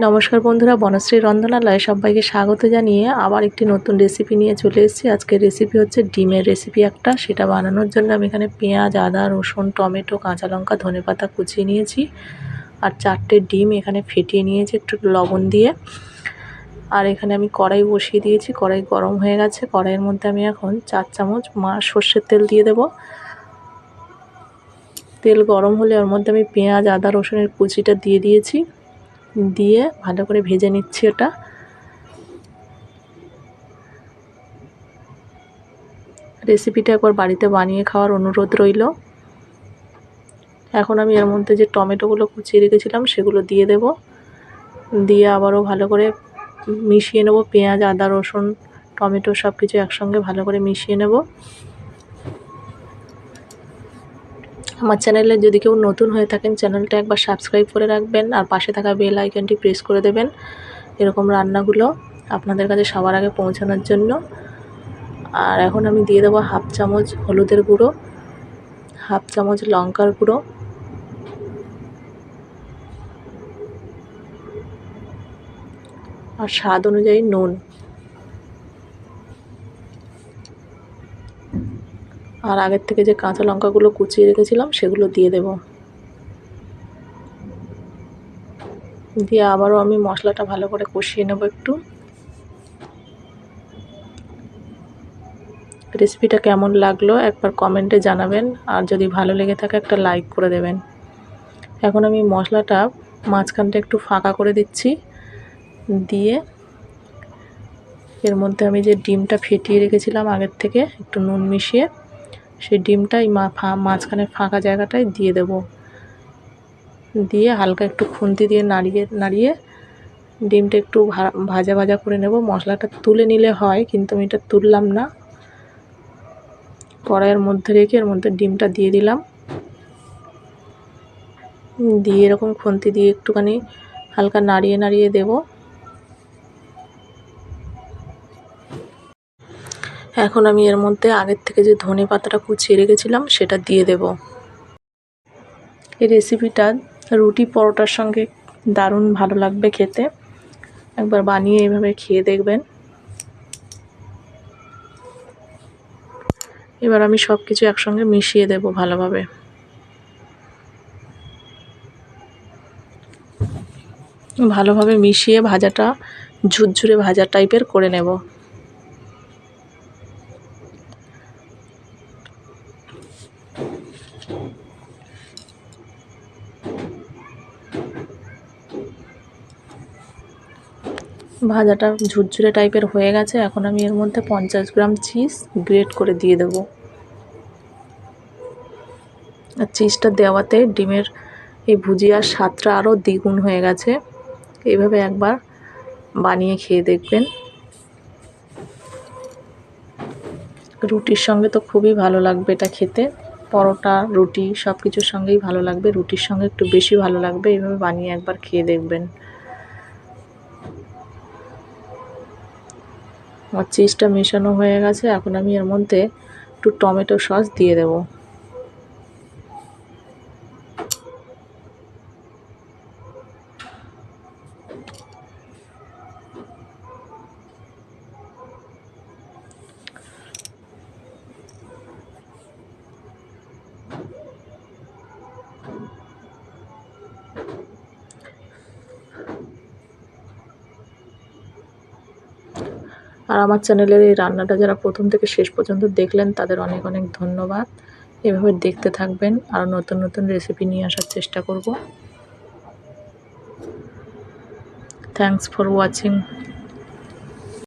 নমস্কার বন্ধুরা, বনশ্রী রন্ধনালয়ে সবাইকে স্বাগত জানিয়ে আবার একটি নতুন রেসিপি নিয়ে চলে এসেছি। আজকের রেসিপি হচ্ছে ডিমের রেসিপি একটা। সেটা বানানোর জন্য আমি এখানে পেঁয়াজ, আদা, রসুন, টমেটো, কাঁচা লঙ্কা ধনেপাতা কুচিয়ে নিয়েছি। আর চারটে ডিম এখানে ফেটিয়ে নিয়েছি একটু লবণ দিয়ে। আর এখানে আমি কড়াই বসিয়ে দিয়েছি। কড়াই গরম হয়ে গেছে। কড়াইয়ের মধ্যে আমি এখন চার চামচ মা সর্ষের তেল দিয়ে দেব। তেল গরম হলে ওর মধ্যে আমি পেঁয়াজ, আদা, রসুনের কুচিটা দিয়ে দিয়েছি। দিয়ে ভালো করে ভেজে নিচ্ছি ওটা। রেসিপিটা একবার বাড়িতে বানিয়ে খাওয়ার অনুরোধ রইল। এখন আমি এর মধ্যে যে টমেটোগুলো কুচিয়ে রেখেছিলাম সেগুলো দিয়ে দেব। দিয়ে আবারও ভালো করে মিশিয়ে নেব পেঁয়াজ, আদা, রসুন, টমেটো সব কিছু একসঙ্গে ভালো করে মিশিয়ে নেব। আমার চ্যানেলে যদি কেউ নতুন হয়ে থাকেন, চ্যানেলটা একবার সাবস্ক্রাইব করে রাখবেন আর পাশে থাকা বেল আইকনটি প্রেস করে দেবেন। এরকম রান্নাগুলো আপনাদের কাছে সবার আগে পৌঁছানোর জন্য। আর এখন আমি দিয়ে দেবো হাফ চামচ হলুদের গুঁড়ো, হাফ চামচ লঙ্কার গুঁড়ো, আর স্বাদ অনুযায়ী নুন। আর আগের থেকে যে কাঁচা লঙ্কাগুলো কুচিয়ে রেখেছিলাম, সেগুলো দিয়ে দেব। দিয়ে আবারও আমি মশলাটা ভালো করে কষিয়ে নেব একটু। রেসিপিটা কেমন লাগল একবার কমেন্টে জানাবেন, আর যদি ভালো লেগে থাকে একটা লাইক করে দেবেন। এখন আমি মশলাটা মাঝখানটা একটু ফাঁকা করে দিচ্ছি, দিয়ে এর মধ্যে আমি যে ডিমটা ফেটিয়ে রেখেছিলাম আগের থেকে, একটু নুন মিশিয়ে সেই ডিমটাই মাঝখানে ফাঁকা জায়গাটায় দিয়ে দেব। দিয়ে হালকা একটু খুন্তি দিয়ে নাড়িয়ে নাড়িয়ে ডিমটা একটু ভাজা ভাজা করে নেব। মশলাটা তুলে নিলে হয়, কিন্তু আমি এটা তুললাম না। কড়াইয়ের মধ্যে রেখে এর মধ্যে ডিমটা দিয়ে দিলাম। দিয়ে এরকম খুন্তি দিয়ে একটুখানি হালকা নাড়িয়ে নাড়িয়ে দেবো। এখন আমি এর মধ্যে আগের থেকে যে ধনে পাতাটা কুচিয়ে রেখেছিলাম, সেটা দিয়ে দেব। এই রেসিপিটা রুটি পরোটার সঙ্গে দারুণ ভালো লাগবে খেতে। একবার বানিয়ে এইভাবে খেয়ে দেখবেন। এবার আমি সব কিছু একসঙ্গে মিশিয়ে দেব ভালোভাবে। ভালোভাবে মিশিয়ে ভাজাটা, ঝুরঝুরে ভাজা টাইপের করে নেব। ভাজাটা ঝুরঝুরে টাইপের হয়ে গেছে। এখন আমি এর মধ্যে পঞ্চাশ গ্রাম চিজ গ্রেট করে দিয়ে দেবো। আর চিজটা দেওয়াতে ডিমের এই ভুজিয়ার স্বাদটা আরও দ্বিগুণ হয়ে গেছে। এইভাবে একবার বানিয়ে খেয়ে দেখবেন। রুটির সঙ্গে তো খুবই ভালো লাগবে এটা খেতে। পরোটা, রুটি সব কিছুর সঙ্গেই ভালো লাগবে। রুটির সঙ্গে একটু বেশি ভালো লাগবে। এইভাবে বানিয়ে একবার খেয়ে দেখবেন। আমার চিজটা মেশানো হয়ে গেছে। এখন আমি এর মধ্যে একটু টমেটো সস দিয়ে দেবো। আর আমার চ্যানেলের এই রান্নাটা যারা প্রথম থেকে শেষ পর্যন্ত দেখলেন, তাদের অনেক অনেক ধন্যবাদ। এভাবে দেখতে থাকবেন, আর নতুন নতুন রেসিপি নিয়ে আসার চেষ্টা করব। Thanks for watching